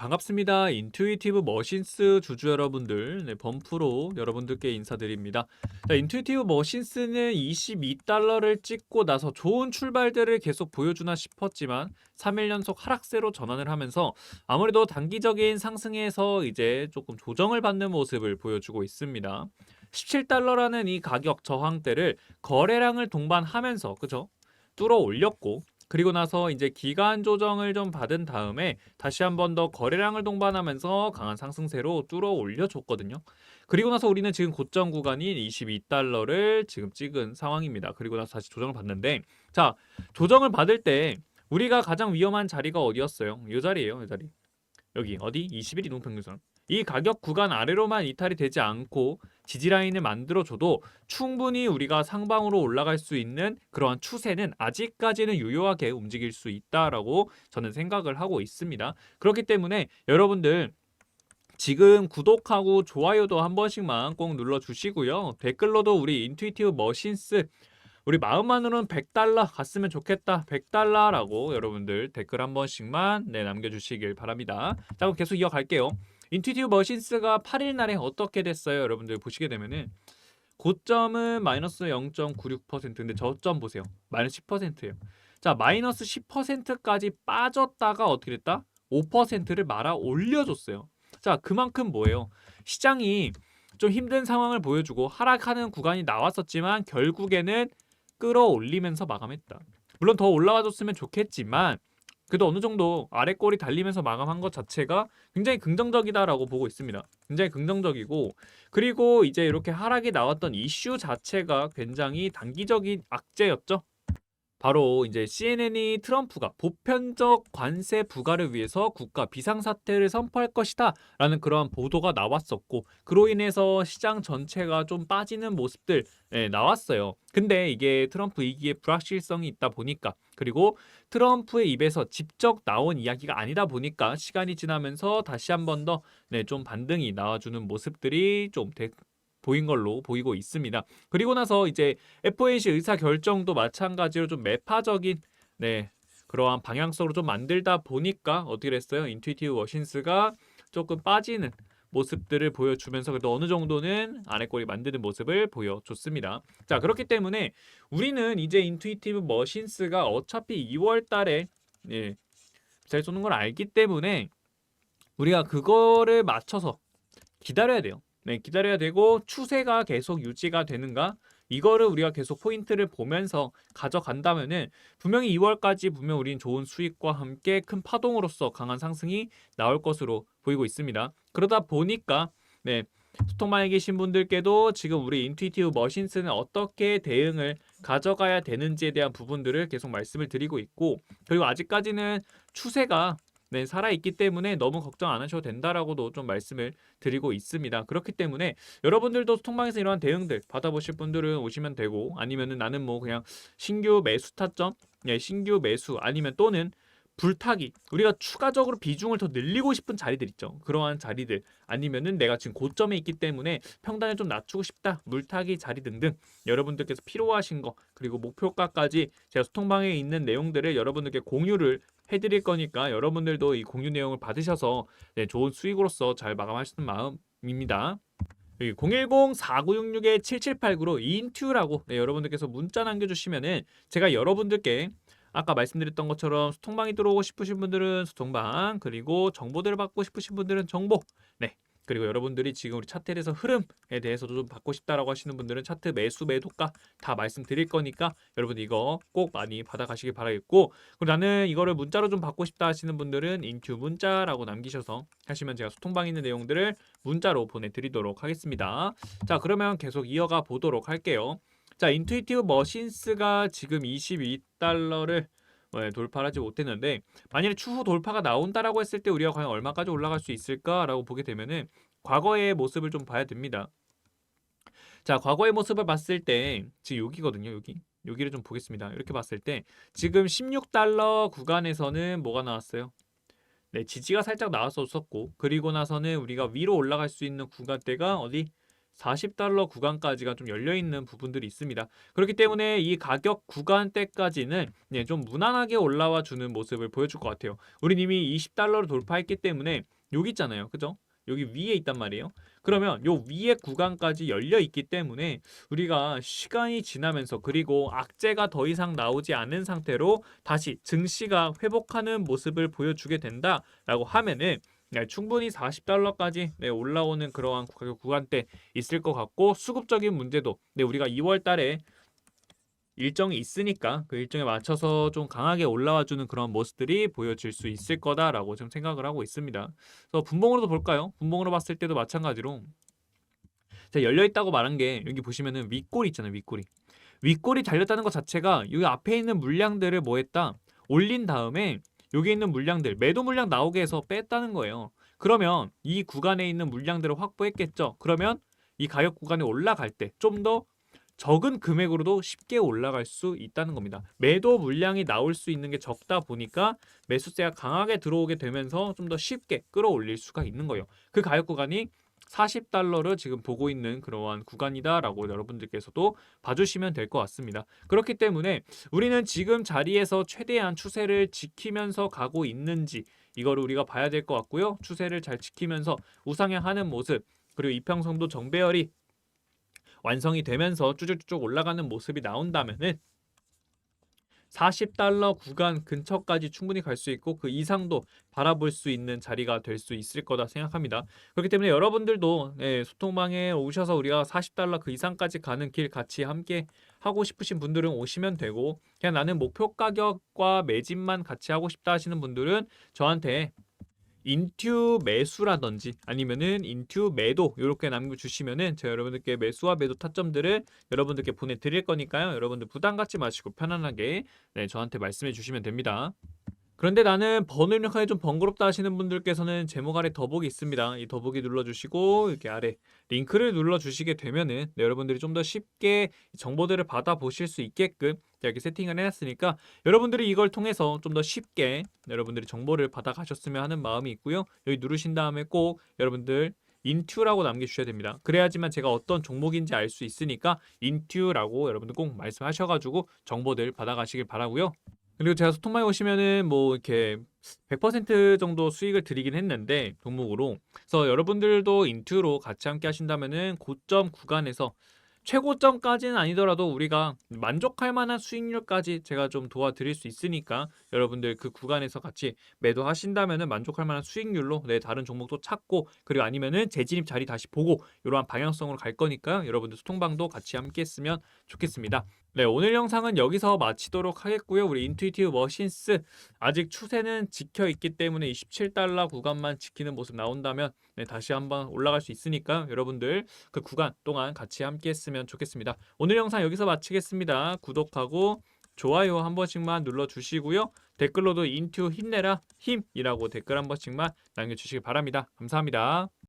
반갑습니다. 인투이티브 머신스 주주 여러분들, 네, 범프로 여러분들께 인사드립니다. 자, 인투이티브 머신스는 22달러를 찍고 나서 좋은 출발들을 계속 보여주나 싶었지만 3일 연속 하락세로 전환을 하면서 아무래도 단기적인 상승에서 이제 조금 조정을 받는 모습을 보여주고 있습니다. 17달러라는 이 가격 저항대를 거래량을 동반하면서 그죠? 뚫어 올렸고 그리고 나서 이제 기간 조정을 좀 받은 다음에 다시 한 번 더 거래량을 동반하면서 강한 상승세로 뚫어 올려줬거든요. 그리고 나서 우리는 지금 고점 구간인 22달러를 지금 찍은 상황입니다. 그리고 나서 다시 조정을 받는데 자 조정을 받을 때 우리가 가장 위험한 자리가 어디였어요? 이 자리예요, 이 자리. 여기 어디? 21 이동평균선. 이 가격 구간 아래로만 이탈이 되지 않고 지지 라인을 만들어줘도 충분히 우리가 상방으로 올라갈 수 있는 그러한 추세는 아직까지는 유효하게 움직일 수 있다라고 저는 생각을 하고 있습니다. 그렇기 때문에 여러분들 지금 구독하고 좋아요도 한 번씩만 꼭 눌러주시고요. 댓글로도 우리 인투이티브 머신스 우리 마음만으로는 100달러 갔으면 좋겠다. 100달러라고 여러분들 댓글 한 번씩만 네, 남겨주시길 바랍니다. 자 그럼 계속 이어갈게요. 인투이티브 머신스가 8일 날에 어떻게 됐어요? 여러분들 보시게 되면은 고점은 마이너스 0.96% 근데 저점 보세요. 마이너스 10%예요. 자 마이너스 10%까지 빠졌다가 어떻게 됐다? 5%를 말아 올려줬어요. 자 그만큼 뭐예요? 시장이 좀 힘든 상황을 보여주고 하락하는 구간이 나왔었지만 결국에는 끌어올리면서 마감했다. 물론 더 올라와줬으면 좋겠지만 그래도 어느 정도 아래 꼬리 달리면서 마감한 것 자체가 굉장히 긍정적이다라고 보고 있습니다. 굉장히 긍정적이고 그리고 이제 이렇게 하락이 나왔던 이슈 자체가 굉장히 단기적인 악재였죠. 바로 이제 CNN이 트럼프가 보편적 관세 부과를 위해서 국가 비상사태를 선포할 것이다 라는 그러한 보도가 나왔었고 그로 인해서 시장 전체가 좀 빠지는 모습들 예, 나왔어요. 근데 이게 트럼프 이기에 불확실성이 있다 보니까 그리고 트럼프의 입에서 직접 나온 이야기가 아니다 보니까 시간이 지나면서 다시 한 번더 네, 좀 반등이 나와주는 모습들이 좀 되, 보인 걸로 보이고 있습니다. 그리고 나서 이제 FOMC 의사 결정도 마찬가지로 좀 매파적인 네 그러한 방향성으로 좀 만들다 보니까 어떻게 됐어요? 인투이티브 머신스가 조금 빠지는 모습들을 보여주면서 그래도 어느 정도는 아래꼬리 만드는 모습을 보여줬습니다. 자 그렇기 때문에 우리는 이제 인투이티브 머신스가 어차피 2월 달에 예, 잘 쏘는 걸 알기 때문에 우리가 그거를 맞춰서 기다려야 돼요. 네, 기다려야 되고 추세가 계속 유지가 되는가 이거를 우리가 계속 포인트를 보면서 가져간다면은 분명히 2월까지 분명 우린 좋은 수익과 함께 큰 파동으로서 강한 상승이 나올 것으로 보이고 있습니다. 그러다 보니까 네, 소통방에 계신 분들께도 지금 우리 인투이티브 머신스는 어떻게 대응을 가져가야 되는지에 대한 부분들을 계속 말씀을 드리고 있고 그리고 아직까지는 추세가 네, 살아있기 때문에 너무 걱정 안 하셔도 된다라고도 좀 말씀을 드리고 있습니다. 그렇기 때문에 여러분들도 소통방에서 이러한 대응들 받아보실 분들은 오시면 되고 아니면은 나는 뭐 그냥 신규 매수 타점, 예, 신규 매수 아니면 또는 불타기 우리가 추가적으로 비중을 더 늘리고 싶은 자리들 있죠 그러한 자리들 아니면은 내가 지금 고점에 있기 때문에 평단을 좀 낮추고 싶다 물타기 자리 등등 여러분들께서 필요하신 거 그리고 목표가까지 제가 소통방에 있는 내용들을 여러분들께 공유를 해드릴 거니까 여러분들도 이 공유 내용을 받으셔서 네, 좋은 수익으로서 잘 마감하시는 마음입니다. 010-4966-7789로 인투라고 네, 여러분들께서 문자 남겨주시면은 제가 여러분들께 아까 말씀드렸던 것처럼 소통방이 들어오고 싶으신 분들은 소통방 그리고 정보들을 받고 싶으신 분들은 정보 네 그리고 여러분들이 지금 우리 차트에서 흐름에 대해서도 좀 받고 싶다라고 하시는 분들은 차트 매수 매도가 다 말씀드릴 거니까 여러분 이거 꼭 많이 받아가시길 바라겠고 그리고 나는 이거를 문자로 좀 받고 싶다 하시는 분들은 인큐 문자라고 남기셔서 하시면 제가 소통방에 있는 내용들을 문자로 보내드리도록 하겠습니다. 자 그러면 계속 이어가 보도록 할게요. 자, 인투이티브 머신스가 지금 22달러를 네, 돌파하지 못했는데 만약에 추후 돌파가 나온다라고 했을 때 우리가 과연 얼마까지 올라갈 수 있을까라고 보게 되면은 과거의 모습을 좀 봐야 됩니다. 자, 과거의 모습을 봤을 때 지금 여기거든요, 여기. 여기를 좀 보겠습니다. 이렇게 봤을 때 지금 16달러 구간에서는 뭐가 나왔어요? 네, 지지가 살짝 나왔었고 그리고 나서는 우리가 위로 올라갈 수 있는 구간대가 어디 40달러 구간까지가 좀 열려 있는 부분들이 있습니다. 그렇기 때문에 이 가격 구간대까지는 예, 좀 무난하게 올라와 주는 모습을 보여줄 것 같아요. 우리 이미 20달러를 돌파했기 때문에 여기 있잖아요. 그죠? 여기 위에 있단 말이에요. 그러면 요 위에 구간까지 열려 있기 때문에 우리가 시간이 지나면서 그리고 악재가 더 이상 나오지 않은 상태로 다시 증시가 회복하는 모습을 보여주게 된다라고 하면은 네, 충분히 40달러까지 네, 올라오는 그러한 가격 구간대 있을 것 같고 수급적인 문제도 네, 우리가 2월 달에 일정이 있으니까 그 일정에 맞춰서 좀 강하게 올라와 주는 그런 모습들이 보여질 수 있을 거다라고 좀 생각을 하고 있습니다. 그래서 분봉으로도 볼까요? 분봉으로 봤을 때도 마찬가지로 자, 열려 있다고 말한 게 여기 보시면은 윗골이 있잖아요. 윗골이. 윗골이 달렸다는 것 자체가 여기 앞에 있는 물량들을 뭐 했다? 올린 다음에 여기 있는 물량들 매도 물량 나오게 해서 뺐다는 거예요. 그러면 이 구간에 있는 물량들을 확보했겠죠. 그러면 이 가격 구간에 올라갈 때 좀 더 적은 금액으로도 쉽게 올라갈 수 있다는 겁니다. 매도 물량이 나올 수 있는 게 적다 보니까 매수세가 강하게 들어오게 되면서 좀 더 쉽게 끌어올릴 수가 있는 거예요. 그 가격 구간이 40달러를 지금 보고 있는 그러한 구간이다라고 여러분들께서도 봐주시면 될 것 같습니다. 그렇기 때문에 우리는 지금 자리에서 최대한 추세를 지키면서 가고 있는지 이거를 우리가 봐야 될 것 같고요. 추세를 잘 지키면서 우상향하는 모습 그리고 이평선도 정배열이 완성이 되면서 쭉쭉쭉 올라가는 모습이 나온다면은 40달러 구간 근처까지 충분히 갈 수 있고 그 이상도 바라볼 수 있는 자리가 될 수 있을 거다 생각합니다. 그렇기 때문에 여러분들도 예, 소통방에 오셔서 우리가 40달러 그 이상까지 가는 길 같이 함께 하고 싶으신 분들은 오시면 되고 그냥 나는 목표 가격과 매집만 같이 하고 싶다 하시는 분들은 저한테 인투 매수라든지 아니면은 인투 매도 이렇게 남겨주시면은 제가 여러분들께 매수와 매도 타점들을 여러분들께 보내드릴 거니까요. 여러분들 부담 갖지 마시고 편안하게 네, 저한테 말씀해 주시면 됩니다. 그런데 나는 번호 입력하기 좀 번거롭다 하시는 분들께서는 제목 아래 더보기 있습니다. 이 더보기 눌러주시고 이렇게 아래 링크를 눌러주시게 되면은 네, 여러분들이 좀 더 쉽게 정보들을 받아보실 수 있게끔 이렇게 세팅을 해놨으니까 여러분들이 이걸 통해서 좀 더 쉽게 여러분들이 정보를 받아가셨으면 하는 마음이 있고요. 여기 누르신 다음에 꼭 여러분들 인투라고 남겨주셔야 됩니다. 그래야지만 제가 어떤 종목인지 알 수 있으니까 인투라고 여러분들 꼭 말씀하셔가지고 정보들 받아가시길 바라고요. 그리고 제가 소통방에 오시면은 뭐 이렇게 100% 정도 수익을 드리긴 했는데 종목으로 그래서 여러분들도 인투로 같이 함께 하신다면은 고점 구간에서 최고점까지는 아니더라도 우리가 만족할 만한 수익률까지 제가 좀 도와드릴 수 있으니까 여러분들 그 구간에서 같이 매도하신다면은 만족할 만한 수익률로 내 다른 종목도 찾고 그리고 아니면은 재진입 자리 다시 보고 이러한 방향성으로 갈 거니까 여러분들 소통방도 같이 함께 했으면 좋겠습니다. 네, 오늘 영상은 여기서 마치도록 하겠고요. 우리 인투이티브 머신스 아직 추세는 지켜 있기 때문에 27달러 구간만 지키는 모습 나온다면 네, 다시 한번 올라갈 수 있으니까 여러분들 그 구간 동안 같이 함께 했으면 좋겠습니다. 오늘 영상 여기서 마치겠습니다. 구독하고 좋아요 한 번씩만 눌러주시고요. 댓글로도 인투 힘내라 힘이라고 댓글 한 번씩만 남겨주시기 바랍니다. 감사합니다.